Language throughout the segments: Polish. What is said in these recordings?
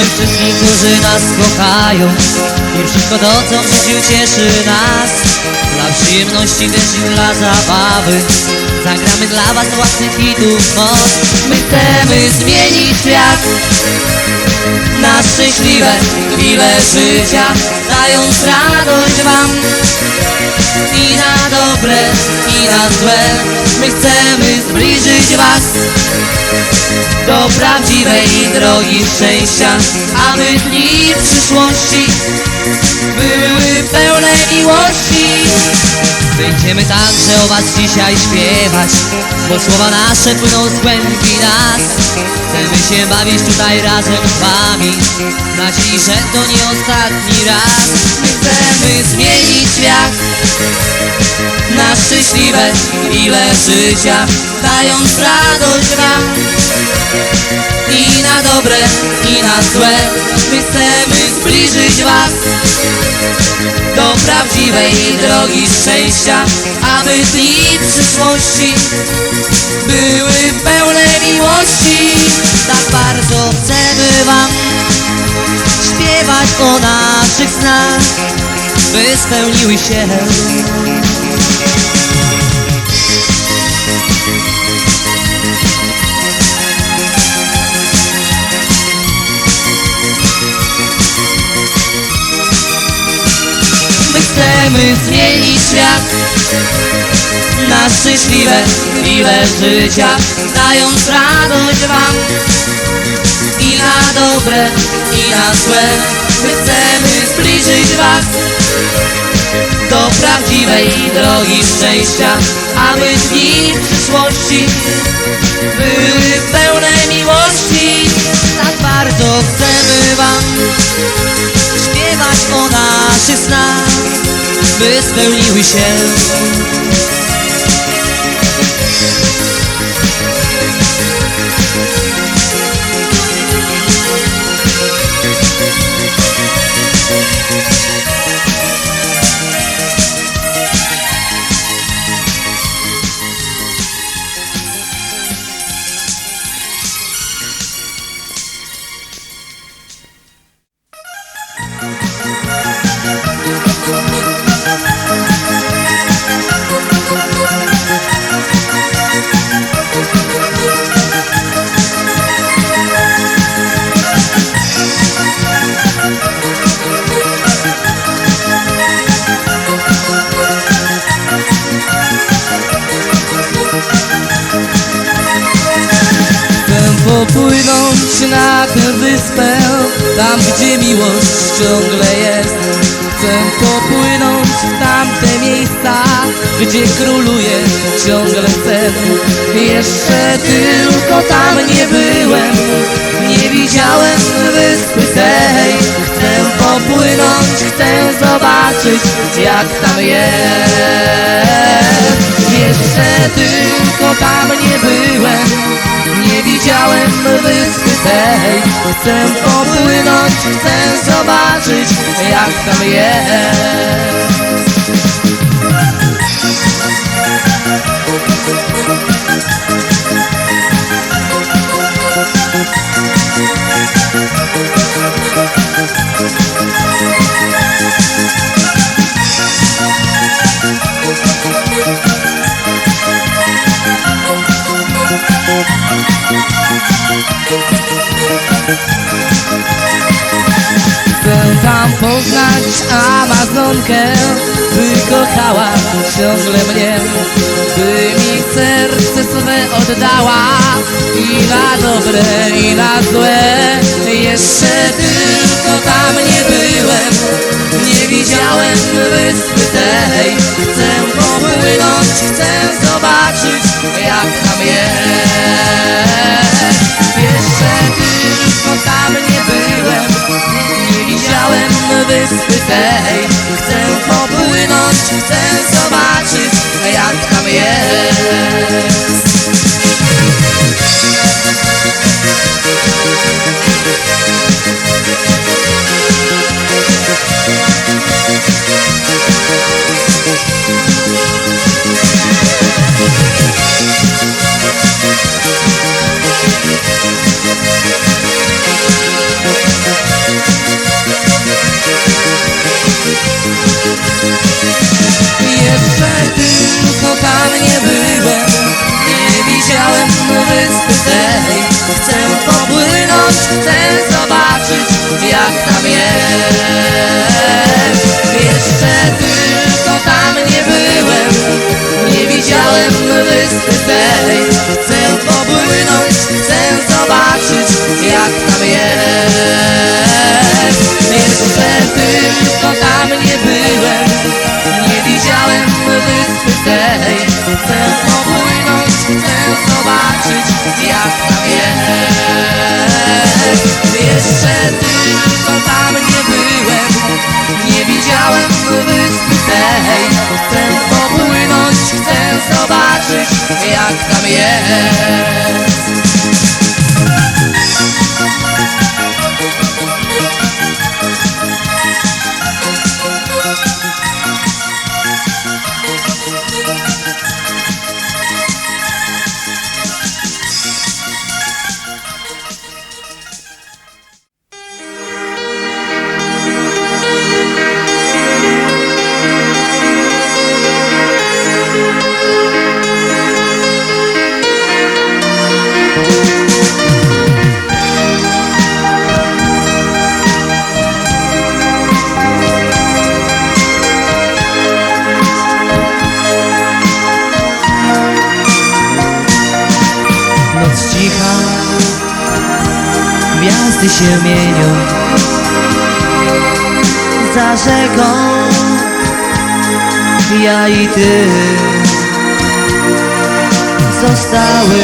Mamy wszystkich, którzy nas kochają I wszystko to, co w życiu cieszy nas Dla przyjemności też i dla zabawy. Zagramy dla was własnych hitów moc My chcemy zmienić świat. Na szczęśliwe chwile życia Dając radość wam. I na dobre, i na złe. My chcemy zbliżyć was Do prawdziwej drogi szczęścia. Aby dni przyszłości Były pełne miłości Będziemy także o was dzisiaj śpiewać Bo słowa nasze płyną z głębi nas. Chcemy się bawić tutaj razem z wami. Nadziei, że to nie ostatni raz chcemy zmienić świat. Na szczęśliwe chwile życia Dając radość wam. I na dobre, i na złe My chcemy zbliżyć was. Do prawdziwej drogi szczęścia Aby dni przyszłości Były pełne miłości. Tak bardzo chcemy wam Śpiewać o naszych snach By spełniły się. My chcemy zmienić świat Na szczęśliwe chwile życia Dając radość wam na dobre, i na złe My chcemy zbliżyć was Do prawdziwej drogi szczęścia Aby dni przyszłości Były pełne miłości Tak bardzo chcemy wam śpiewać o naszych snach, by spełniły się. Gdzie miłość ciągle jest. Chcę popłynąć w tamte miejsca Gdzie króluje ciągle sen. Jeszcze tylko tam nie byłem Nie widziałem wyspy tej Chcę popłynąć, chcę zobaczyć Jak tam jest. Jeszcze tylko tam nie byłem nie widziałem wyspy tej Chcę popłynąć, chcę zobaczyć jak tam jest Chcę tam poznać Amazonkę By kochała ciągle mnie. By mi serce swe oddała I na dobre, i na złe. Jeszcze tylko tam nie byłem Nie widziałem wyspy tej. Chcę popłynąć, chcę zobaczyć Jak tam jest Jeszcze tylko tam nie byłem. Nie widziałem wyspy tej. Chcę popłynąć, chcę zobaczyć jak tam jest wyspy tej Chcę popłynąć, chcę zobaczyć jak tam jest. Jeszcze tylko tam nie byłem Nie widziałem wyspy tej Chcę popłynąć, chcę zobaczyć jak tam jest. Jeszcze tylko tam to tam nie byłem. Nie widziałem wyspy tej Chcę popłynąć, chcę zobaczyć jak tam jest. Mienią Za rzeką ja i ty Zostały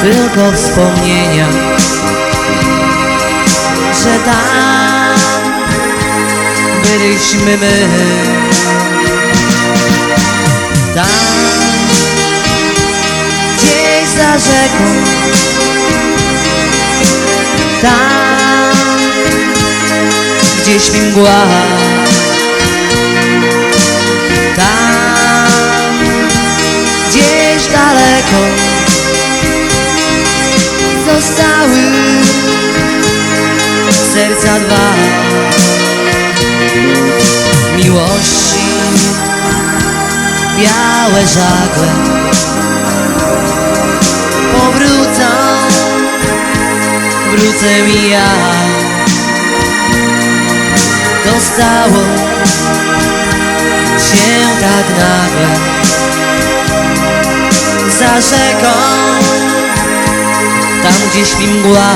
tylko wspomnienia. Że tam byliśmy my. Tam gdzieś za rzeką gdzie śpi mgła. Tam gdzieś daleko Zostały serca dwa. Miłości białe żagle. Powrócą, wrócę i ja. To stało się tak nagle. Za rzeką, tam gdzie śpi mgła.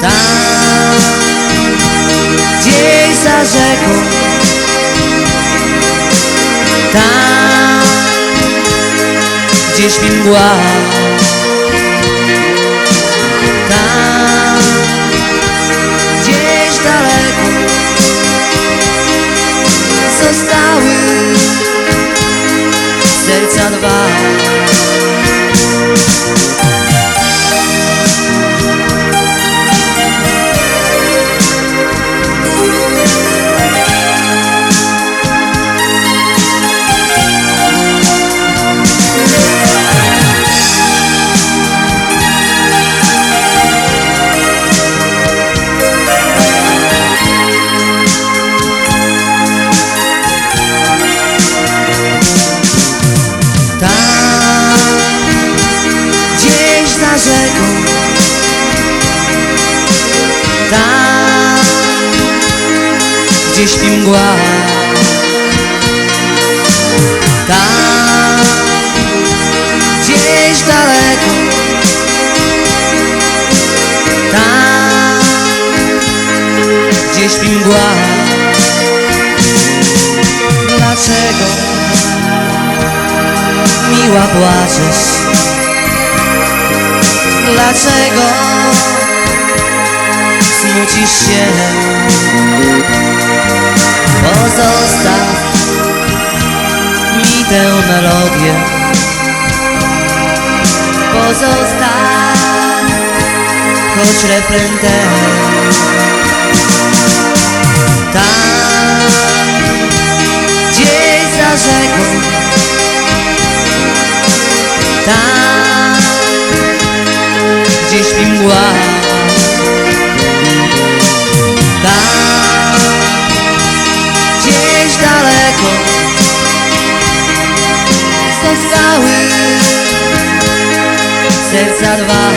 Tam gdzieś za rzeką, tam gdzie śpi mgła gdzie śpi mgła. Tam gdzieś daleko. Tam gdzie śpi mgła. Dlaczego miła płaczesz? Dlaczego smucisz się tę melodię Pozostaw choć refren ten Tam gdzieś za rzeką. Tam, gdzie śpi mgła serca dwa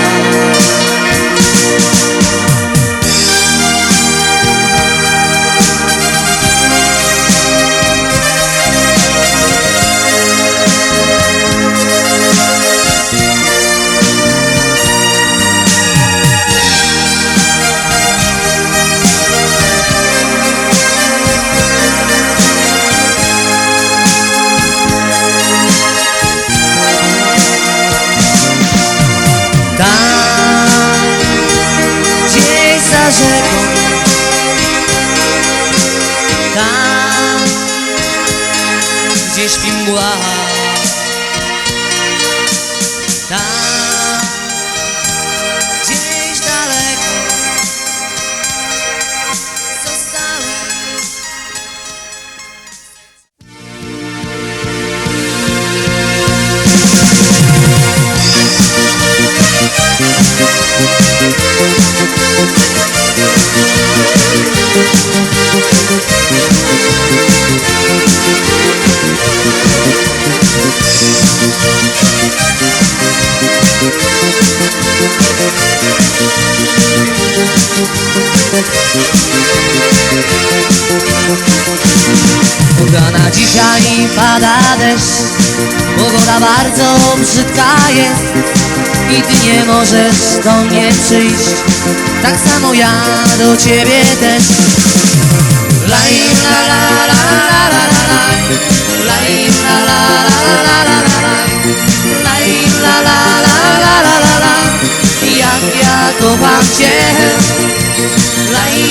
jest I ty nie możesz do mnie przyjść Tak samo ja do ciebie też Laj la la la la la la la Laj la la la la la la la Laj la la la la la la la Jak ja kocham cię Laj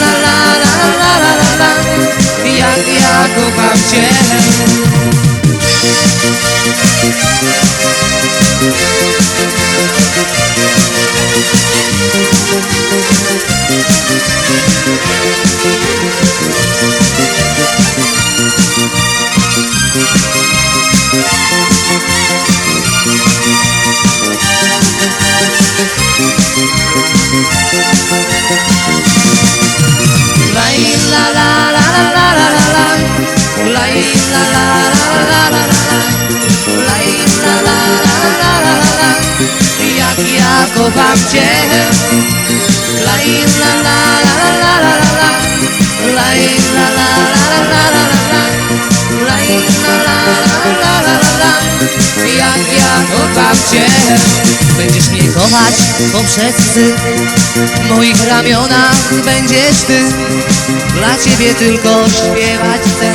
la la la la la la Jak ja kocham cię cię la la la la la la la la la la la la la la Laj la la la la la la la Jak ja kocham cię Będziesz mnie kochać poprzez łzy w moich ramionach będziesz ty Dla ciebie tylko śpiewać chcę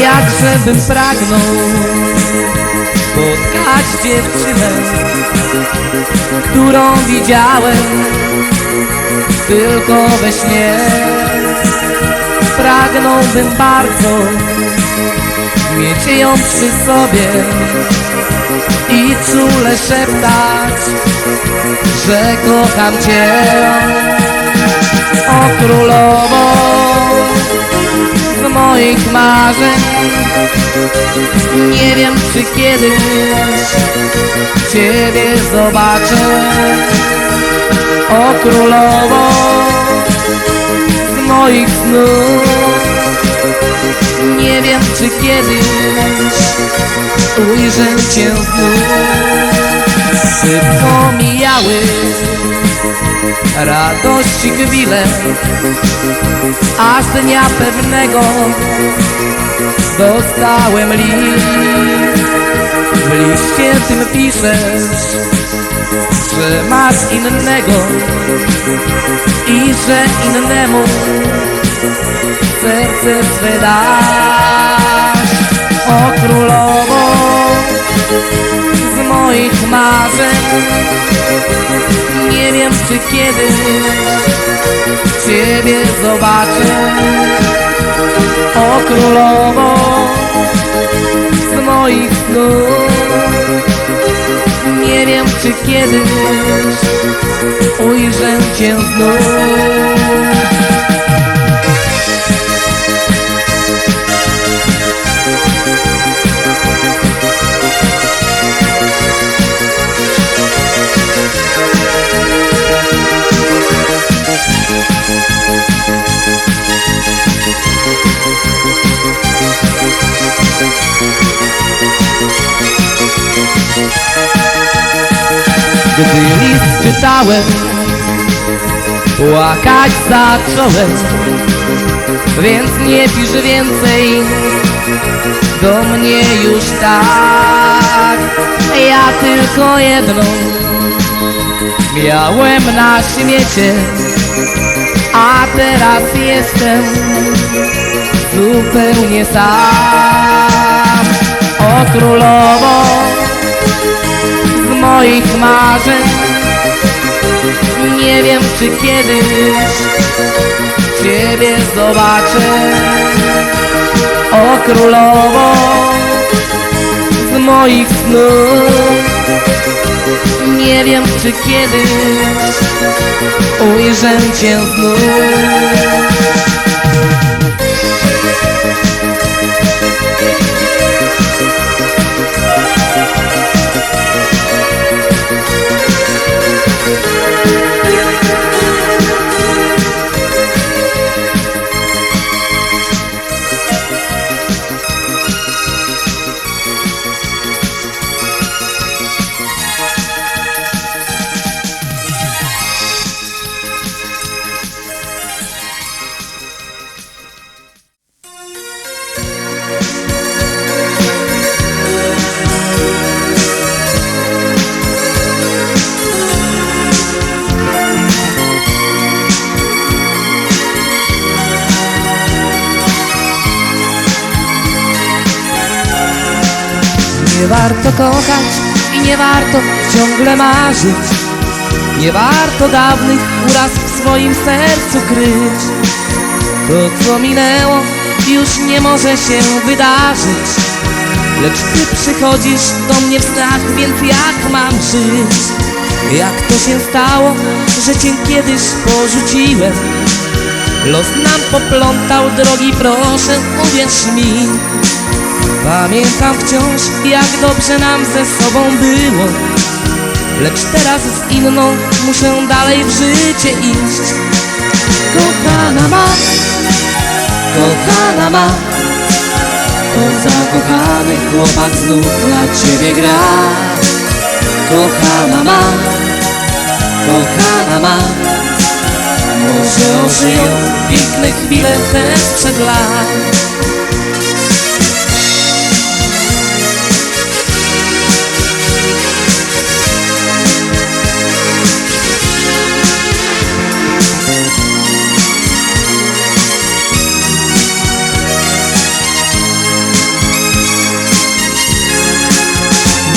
Jakże bym pragnął spotkać dziewczynę, którą widziałem tylko we śnie. Pragnąłbym bardzo mieć ją przy sobie i czule szeptać, że kocham Cię, o królowo moich marzeń. Nie wiem, czy kiedyś Ciebie zobaczę, o królowo z moich snów. Nie wiem czy kiedyś ujrzę Cię znów. Szybko mijały radości chwile Aż dnia pewnego dostałem list. W liście tym piszesz, że masz innego I że innemu serce swe dasz. O królowo z moich marzeń czy kiedy Ciebie zobaczę? O królowo z moich snów. Nie wiem czy kiedyś ujrzę Cię znów Gdy list czytałem Płakać zacząłem. Więc nie pisz więcej Do mnie już tak. Ja tylko jedną Miałem na świecie A teraz jestem Zupełnie sam. O moich marzeń. Nie wiem czy kiedyś Ciebie zobaczę. O królowo z moich snów. Nie wiem czy kiedyś Ujrzę Cię znów Warto dawnych uraz w swoim sercu kryć To co minęło już nie może się wydarzyć Lecz ty przychodzisz do mnie w snach, więc jak mam żyć? Jak to się stało, że cię kiedyś porzuciłem? Los nam poplątał drogi, proszę uwierz mi Pamiętam wciąż, jak dobrze nam ze sobą było Lecz teraz z inną muszę dalej w życie iść. Kochana ma, kochana ma To zakochany chłopak znów dla ciebie gra. Kochana ma, kochana ma Może ożyją piękne chwile też przed lat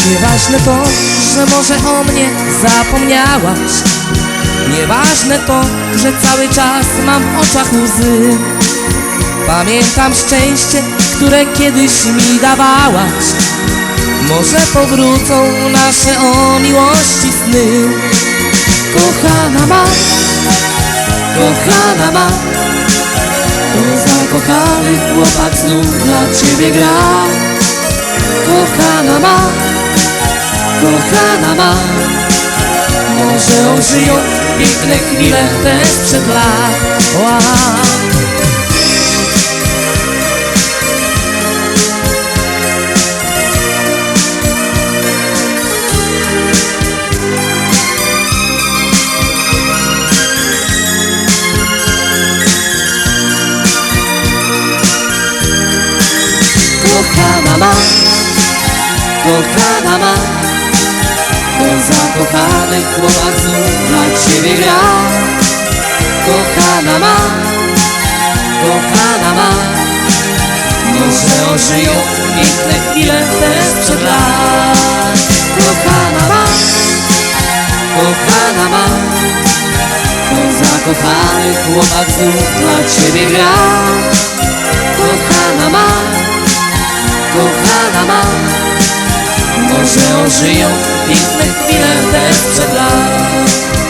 Nieważne to, że może o mnie zapomniałaś. Nieważne to, że cały czas mam w oczach łzy. Pamiętam szczęście, które kiedyś mi dawałaś. Może powrócą nasze o miłości sny. Kochana ma, kochana ma. To zakochany chłopak znów dla ciebie gra. Kochana ma, kochana ma Może ożyją piękne chwile te sprzed lat. Kochana ma, kochana ma To zakochany chłopak dla ciebie gra. Kochana ma, kochana ma. Może ożyją piękne chwile te sprzed lat. Kochana ma, kochana ma. To zakochany chłopak dla ciebie gra. Kochana ma kochana ma Może ożyją piękne chwile te sprzed lat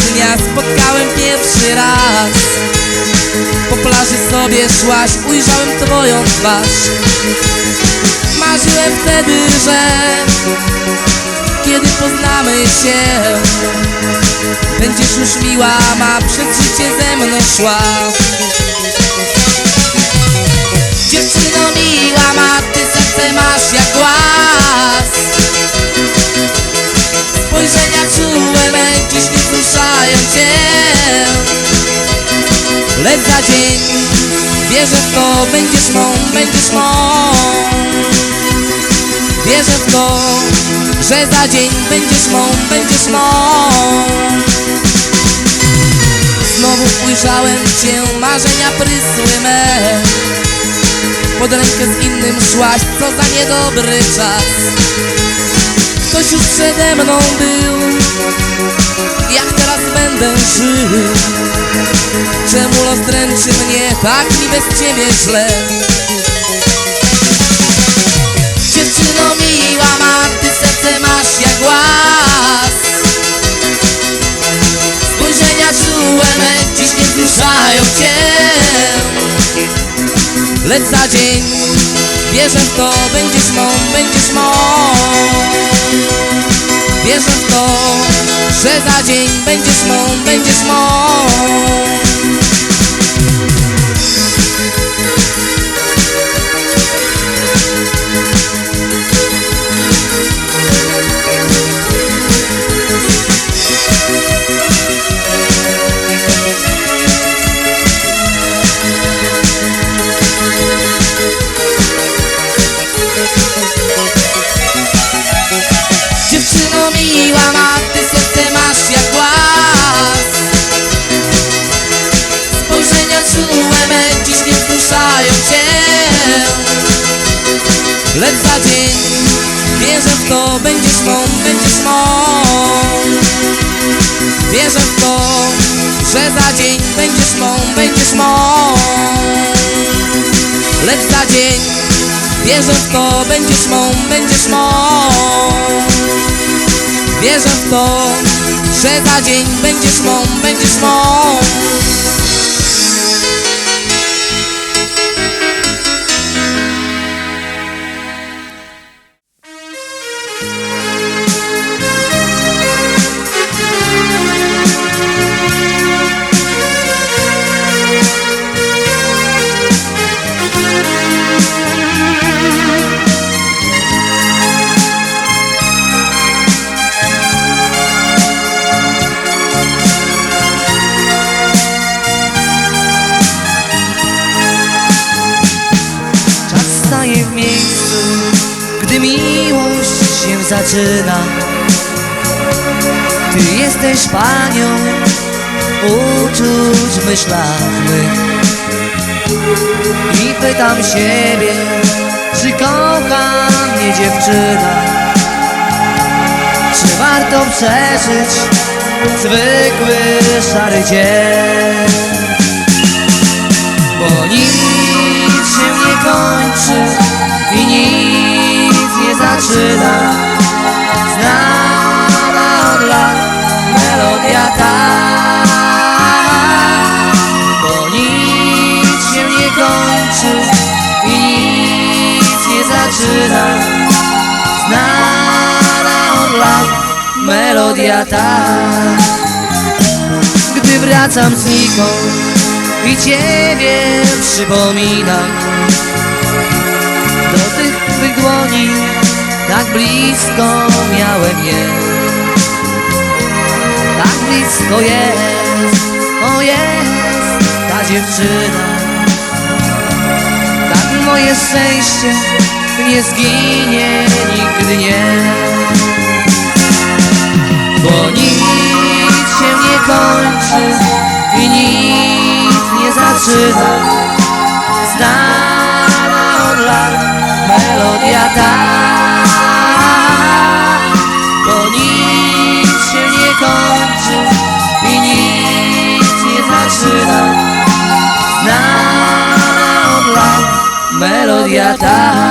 dnia spotkałem pierwszy raz. Po plaży sobie szłaś, ujrzałem twoją twarz. Marzyłem wtedy, że Kiedy poznamy się Będziesz już miła, ma przed życie ze mną szła. Dziewczyno miła, ma ty serce masz jak głaz Spojrzenia czułe me dziś nie wzruszają cię. Lecz za dzień wierzę w to, będziesz mą, będziesz mą. Wierzę w to, że za dzień będziesz mą, będziesz mą. Znowu ujrzałem cię, marzenia prysły me. Pod rękę z innym szłaś, co za niedobry czas Ktoś już przede mną był. Jak teraz będę żył? Czemu los dręczy mnie tak mi bez ciebie źle? Dziewczyno miła ma, ty serce masz jak głaz Spojrzenia czułe me dziś nie wzruszają cię. Lecz za dzień wierzę w to, będziesz mą, będziesz mą Wierzę w to, że za dzień będziesz mą, będziesz mą Wierzę w to, że za dzień będziesz mą, będziesz mą. Lecz za dzień wierzę w to, będziesz mą, będziesz mą. Wierzę w to, że za dzień będziesz mą, będziesz mą przeżyć zwykły szary dzień. Bo nic się nie kończy i nic nie zaczyna. Znana od lat melodia ta melodia ta. Gdy wracam znikąd i Ciebie przypominam. Do tych Twych dłoni tak blisko miałem je. Tak blisko jest, o jest ta dziewczyna. Tak moje szczęście nie zginie nigdy nie Bo nic się nie kończy i nic nie zaczyna. Znana od lat melodia ta. Bo nic się nie kończy i nic nie zaczyna. Znana od lat melodia ta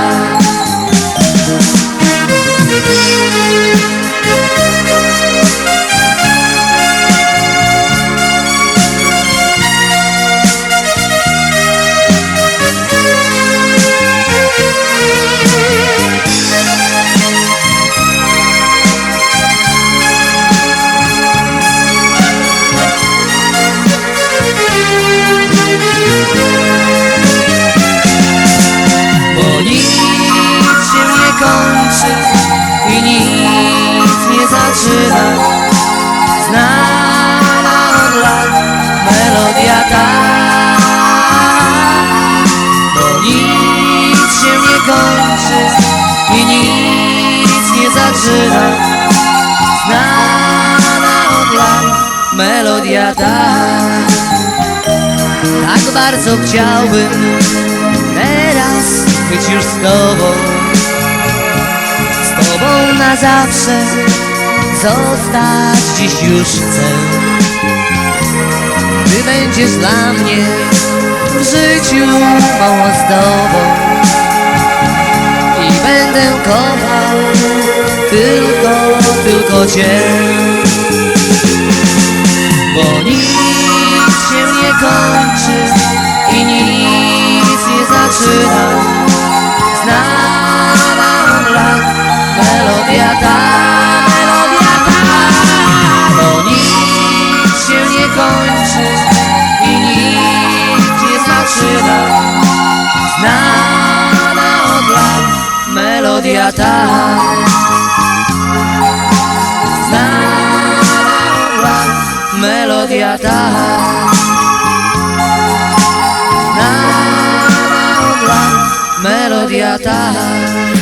zaczyna Znana od lat melodia ta. Tak bardzo chciałbym teraz być już z tobą. Z tobą na zawsze zostać dziś już chcę. Ty będziesz dla mnie w życiu małą zdobą I będę kochał tylko, tylko Cię. Bo nic się nie kończy i nic nie zaczyna. Znana lat melodia ta, melodia ta. Bo nic się nie kończy i nic nie zaczyna. Znana od lat melodia ta melodia ta Znana od lat melodia ta Znana od lat melodia ta